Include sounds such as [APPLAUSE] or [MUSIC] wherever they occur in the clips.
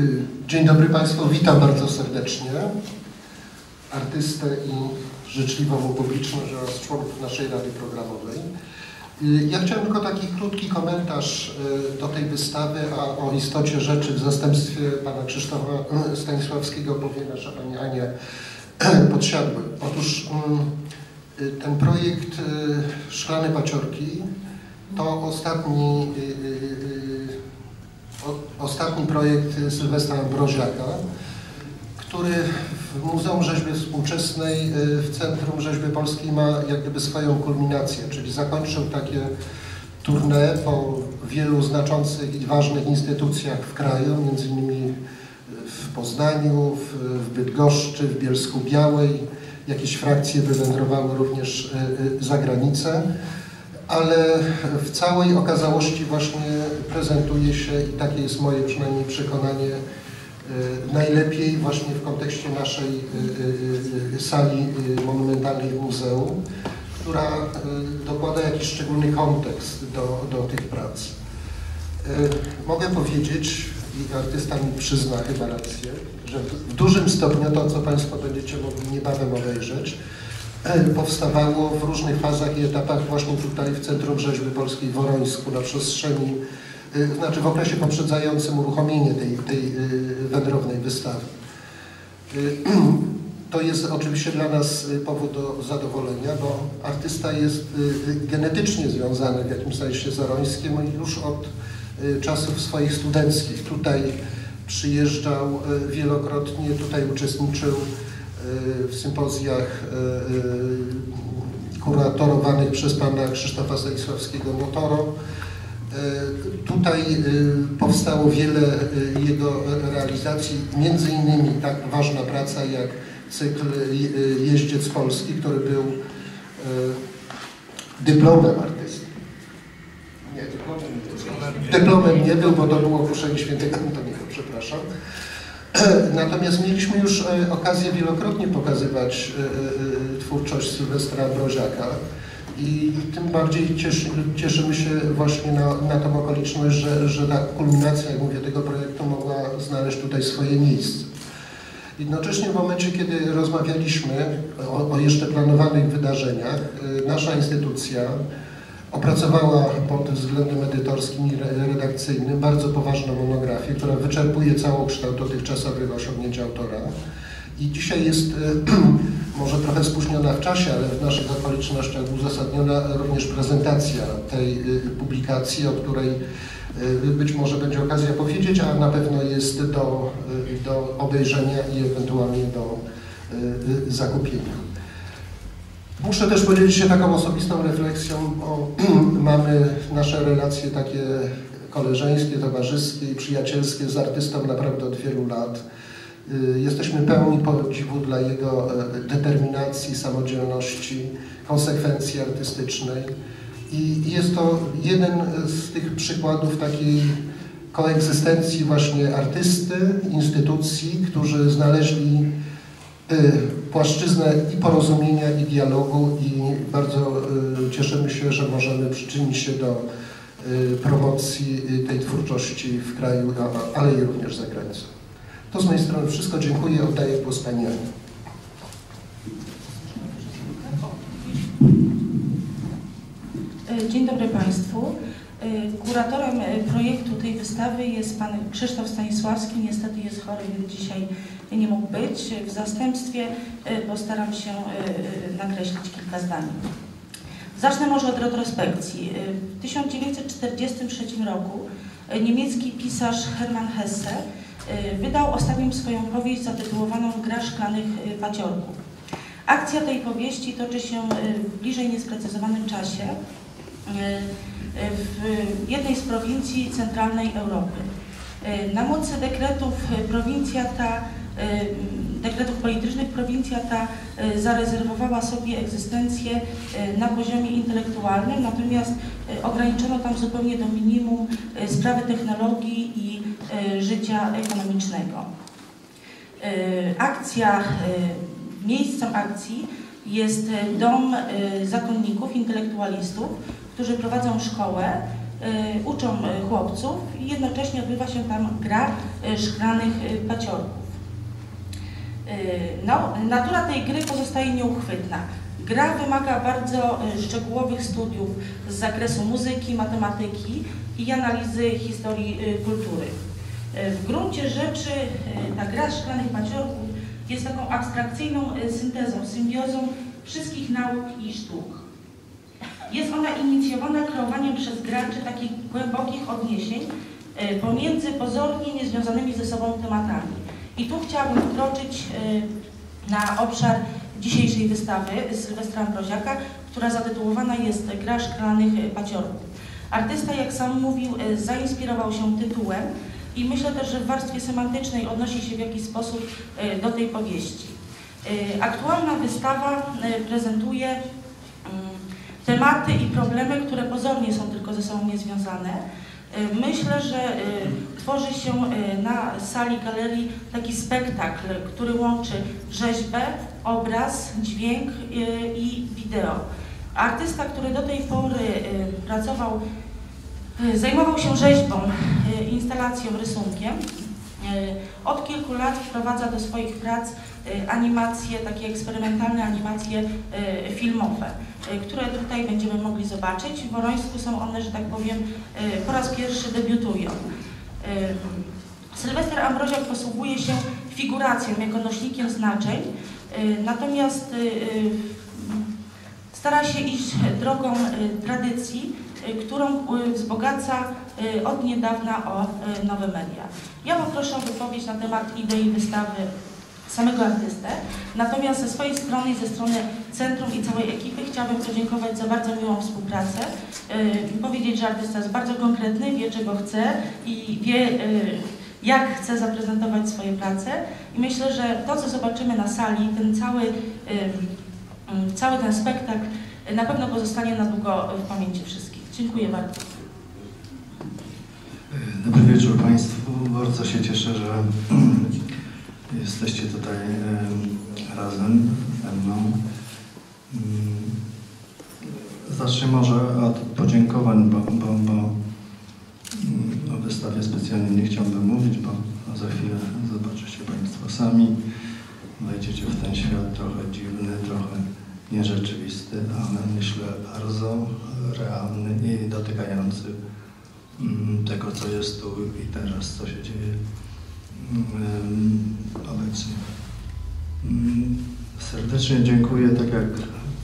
Y, dzień dobry Państwu, witam bardzo serdecznie artystę i życzliwą publiczność oraz członków naszej Rady Programowej. Y, ja chciałem tylko taki krótki komentarz y, do tej wystawy, a o istocie rzeczy w zastępstwie pana Krzysztofa Stanisławskiego powie nasza pani Ania [CLEARS THROAT] Podsiadły. Otóż mm, ten projekt Szklane Paciorki to ostatni ostatni projekt Sylwestra Ambroziaka, który w Muzeum Rzeźby Współczesnej y, w Centrum Rzeźby Polskiej ma jak gdyby swoją kulminację, czyli zakończył takie tournée po wielu znaczących i ważnych instytucjach w kraju, między innymi w Poznaniu, w Bydgoszczy, w Bielsku Białej. Jakieś frakcje wywędrowały również y, y, za granicę ale w całej okazałości właśnie prezentuje się, i takie jest moje przynajmniej przekonanie, y, najlepiej właśnie w kontekście naszej y, y, sali monumentalnej w muzeum, która dokłada jakiś szczególny kontekst do, do tych prac. Mogę powiedzieć, i artysta mi przyzna chyba rację, że w dużym stopniu to, co Państwo będziecie mogli niebawem obejrzeć, E, powstawało w różnych fazach i etapach właśnie tutaj w Centrum Rzeźby Polskiej w Worońsku na przestrzeni, e, znaczy w okresie poprzedzającym uruchomienie tej, tej e, wędrownej wystawy. [CLEARS THROAT] To jest oczywiście dla nas powód do zadowolenia, bo artysta jest genetycznie związany w jakimś sensie z Orońskiem już od czasów swoich studenckich. Tutaj przyjeżdżał wielokrotnie, tutaj uczestniczył w sympozjach e, e, kuratorowanych przez pana Krzysztofa Stanisławskiego Motoro. Tutaj powstało wiele jego realizacji, między innymi tak ważna praca jak cykl Jeździec Polski, który był dyplomem artysty. Nie, dyplomem nie, dyplomem nie był, bo to było ogłoszenie świętego Antoniego, przepraszam. [CLEARS THROAT] Natomiast mieliśmy już e, okazję wielokrotnie pokazywać e, e, twórczość Sylwestra Broziaka i tym bardziej cieszy, cieszymy się właśnie na, na tą okoliczność, że, że ta kulminacja, jak mówię, tego projektu mogła znaleźć tutaj swoje miejsce. Jednocześnie w momencie, kiedy rozmawialiśmy o, o jeszcze planowanych wydarzeniach, nasza instytucja Opracowała pod względem edytorskim i redakcyjnym bardzo poważną monografię, która wyczerpuje całokształt dotychczasowych osiągnięć autora. I dzisiaj jest [CLEARS THROAT] może trochę spóźniona w czasie, ale w naszych okolicznościach uzasadniona również prezentacja tej y, publikacji, o której y, być może będzie okazja powiedzieć, a na pewno jest do, y, do obejrzenia i ewentualnie do zakupienia. Muszę też podzielić się taką osobistą refleksją, bo [CLEARS THROAT] mamy nasze relacje takie koleżeńskie, towarzyskie i przyjacielskie z artystą naprawdę od wielu lat. Y, jesteśmy pełni podziwu dla jego e, determinacji, samodzielności, konsekwencji artystycznej. I jest to jeden z tych przykładów takiej koegzystencji właśnie artysty, instytucji, którzy znaleźli Y, płaszczyznę i porozumienia, i dialogu i bardzo y, cieszymy się, że możemy przyczynić się do y, promocji tej twórczości w kraju, ale i również za granicą. To z mojej strony wszystko. Dziękuję. Oddaję głos Pani Ani. Dzień dobry Państwu. Kuratorem projektu tej wystawy jest Pan Krzysztof Stanisławski. Niestety jest chory, więc dzisiaj nie mógł być. W zastępstwie y, postaram się y, y, nakreślić kilka zdań. Zacznę może od retrospekcji. W 1943 roku niemiecki pisarz Hermann Hesse wydał ostatnią swoją powieść zatytułowaną Gra szklanych paciorków. Akcja tej powieści toczy się w bliżej niesprecyzowanym czasie w jednej z prowincji centralnej Europy. Na mocy dekretów prowincja ta Y, dekretów politycznych prowincja ta zarezerwowała sobie egzystencję na poziomie intelektualnym, natomiast ograniczono tam zupełnie do minimum sprawy technologii i życia ekonomicznego. Akcja, miejscem akcji jest dom zakonników, intelektualistów, którzy prowadzą szkołę e, uczą e, chłopców i jednocześnie odbywa się tam gra e, szklanych paciorków. No, natura tej gry pozostaje nieuchwytna. Gra wymaga bardzo szczegółowych studiów z zakresu muzyki, matematyki i analizy historii kultury. W gruncie rzeczy ta gra szklanych paciorków jest taką abstrakcyjną syntezą, symbiozą wszystkich nauk i sztuk. Jest ona inicjowana kreowaniem przez graczy takich głębokich odniesień e, pomiędzy pozornie niezwiązanymi ze sobą tematami. I tu chciałabym wkroczyć e, na obszar dzisiejszej wystawy Sylwestra Ambroziaka, która zatytułowana jest Gra szklanych paciorków. Artysta, jak sam mówił, e, zainspirował się tytułem i myślę też, że w warstwie semantycznej odnosi się w jakiś sposób do tej powieści. Aktualna wystawa prezentuje tematy i problemy, które pozornie są tylko ze sobą niezwiązane. E, Myślę, że e, tworzy się e, na sali galerii taki spektakl, który łączy rzeźbę, obraz, dźwięk i wideo. Artysta, który do tej pory pracował, zajmował się rzeźbą, instalacją, rysunkiem, od kilku lat wprowadza do swoich prac e, animacje, takie eksperymentalne animacje e, filmowe, e, które tutaj będziemy mogli zobaczyć. W Worońsku są one, że tak powiem, e, po raz pierwszy debiutują. E, Sylwester Ambroziak posługuje się figuracją jako nośnikiem znaczeń, e, natomiast e, e, stara się iść drogą e, tradycji, e, którą e, wzbogaca e, od niedawna o nowe media. Ja poproszę o wypowiedź na temat idei wystawy samego artystę. Natomiast ze swojej strony i ze strony centrum i całej ekipy chciałabym podziękować za bardzo miłą współpracę. Powiedzieć, że artysta jest bardzo konkretny, wie czego chce i wie jak chce zaprezentować swoje prace. I myślę, że to, co zobaczymy na sali, ten cały, cały ten spektakl na pewno pozostanie na długo w pamięci wszystkich. Dziękuję bardzo. Dobry wieczór Państwu. Bardzo się cieszę, że [CLEARS THROAT] jesteście tutaj em, razem ze mną. Mm, Zacznę może od podziękowań, bo, bo, bo mm, o wystawie specjalnie nie chciałbym mówić, bo za chwilę zobaczycie Państwo sami. Wejdziecie w ten świat trochę dziwny, trochę nierzeczywisty, ale myślę bardzo realny i dotykający mm, tego, co jest tu i teraz, co się dzieje mm, obecnie. Mm, Serdecznie dziękuję, tak jak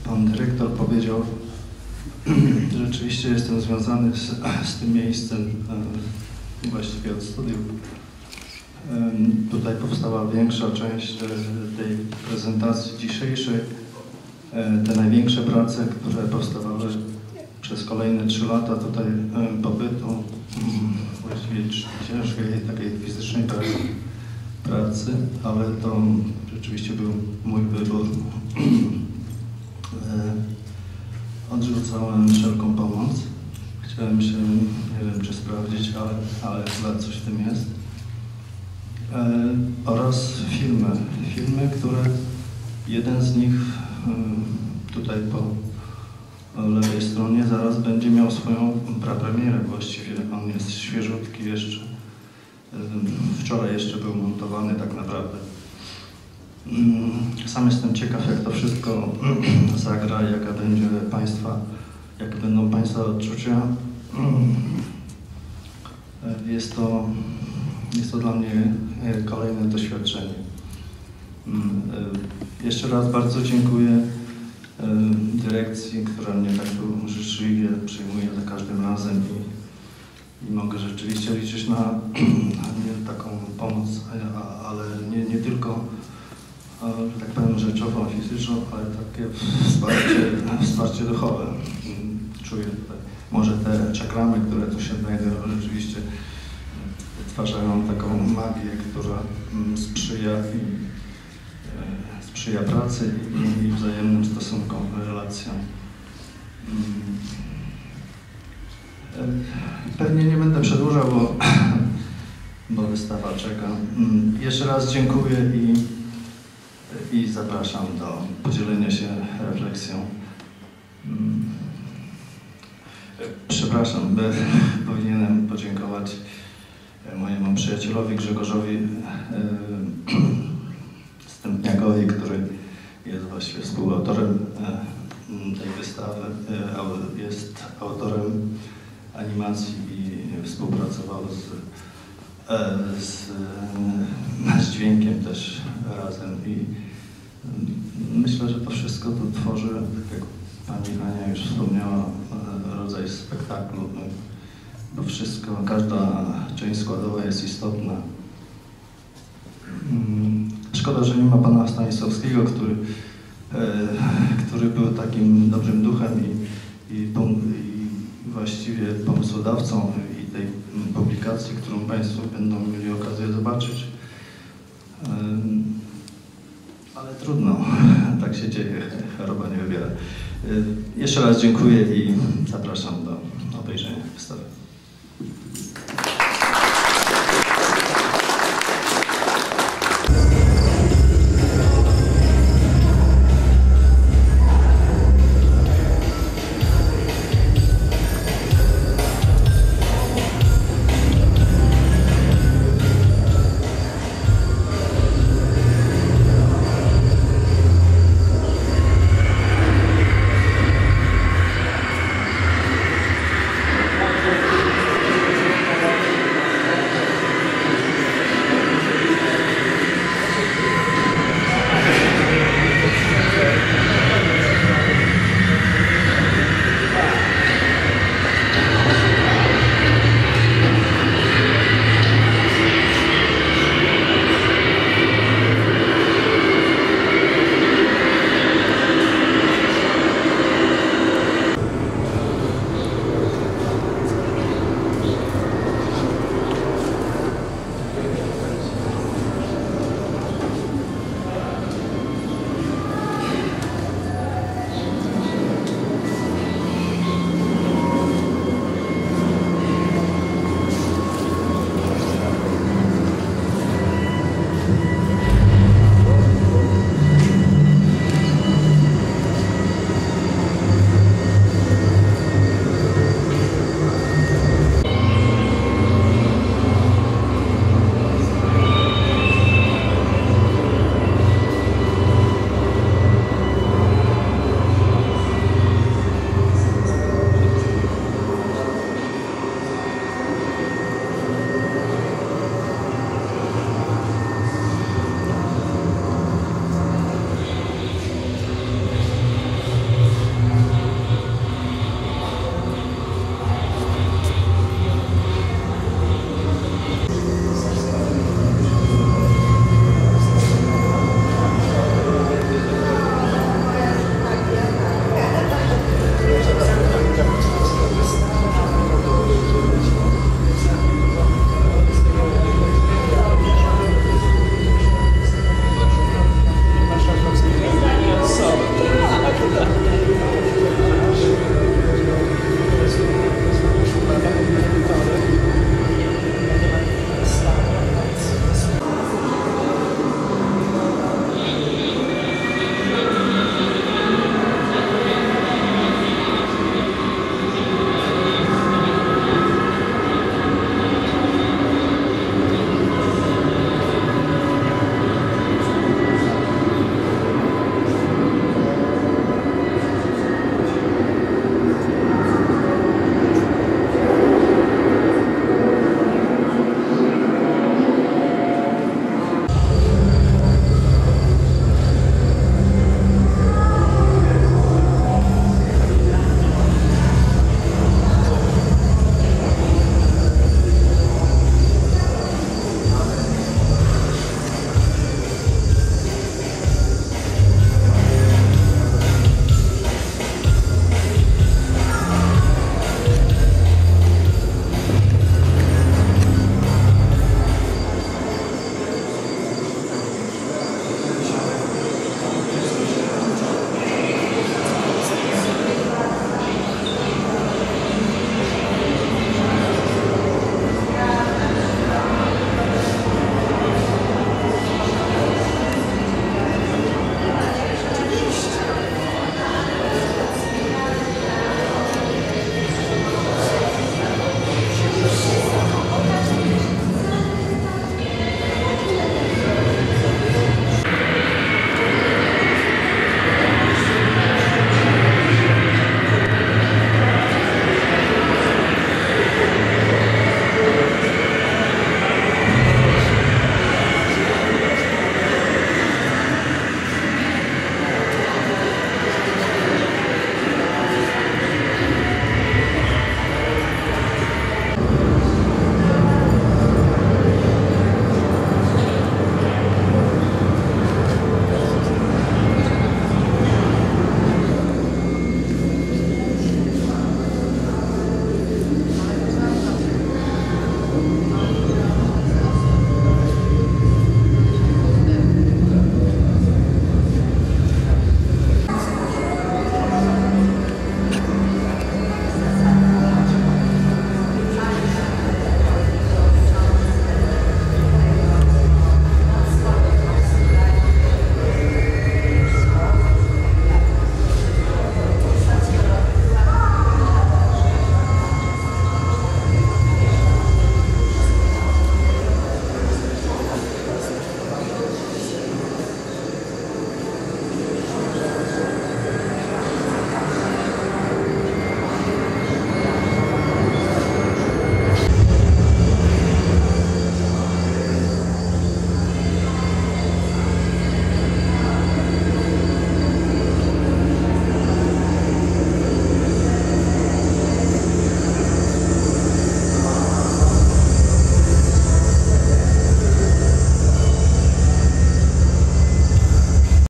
pan dyrektor powiedział, [CLEARS THROAT] rzeczywiście jestem związany z, z tym miejscem e, właściwie od studiów. Tutaj powstała większa część e, tej prezentacji dzisiejszej. E, Te największe prace, które powstawały przez kolejne trzy lata tutaj e, pobytu, mm, właściwie ciężkiej, takiej fizycznej pracy, pracy, ale to rzeczywiście był mój wybór. E, Odrzucałem wszelką pomoc. Chciałem się, nie wiem czy sprawdzić, ale, ale chyba coś w tym jest. Oraz filmy. Filmy, które jeden z nich tutaj po lewej stronie zaraz będzie miał swoją prapremierę właściwie. On jest świeżutki jeszcze. Wczoraj jeszcze był montowany tak naprawdę. Sam jestem ciekaw, jak to wszystko [CLEARS THROAT] zagra, jaka będzie Państwa, jakie będą Państwa odczucia. Jest to, jest to dla mnie e, kolejne doświadczenie. E, Jeszcze raz bardzo dziękuję dyrekcji, która mnie tak życzliwie przyjmuje za każdym razem i, i mogę rzeczywiście liczyć na, [CLEARS THROAT] taką pomoc, ale nie, nie tylko, że tak powiem, rzeczową, fizyczną, ale takie [CLEARS THROAT] wsparcie, [CLEARS THROAT] wsparcie duchowe. Mm, Czuję tutaj. Może te czakramy, które tu się znajdują, rzeczywiście wytwarzają taką magię, która mm, sprzyja i e, sprzyja pracy i, i wzajemnym stosunkom, relacjom. Mm. E, Pewnie nie będę przedłużał, bo, [CLEARS THROAT] bo wystawa czeka. Mm, Jeszcze raz dziękuję i, i zapraszam do podzielenia się refleksją. Mm. E, Przepraszam, [LAUGHS] e, podziękować e, mojemu przyjacielowi Grzegorzowi [CLEARS THROAT] Stępniakowi, który jest właściwie współautorem e, tej wystawy. E, Jest autorem animacji i współpracował z, e, z, z dźwiękiem też razem i mm, myślę, że to wszystko to tworzy, tak jak pani Ania już wspomniała, rodzaj spektaklu. No, Bo wszystko, każda część składowa jest istotna. Szkoda, że nie ma pana Stanisławskiego, który, e, który był takim dobrym duchem i, i, i właściwie pomysłodawcą i tej publikacji, którą Państwo będą mieli okazję zobaczyć. Em, Ale trudno, [LAUGHS] tak się dzieje, choroba nie wybiera. Y, Jeszcze raz dziękuję i zapraszam do obejrzenia wystawy.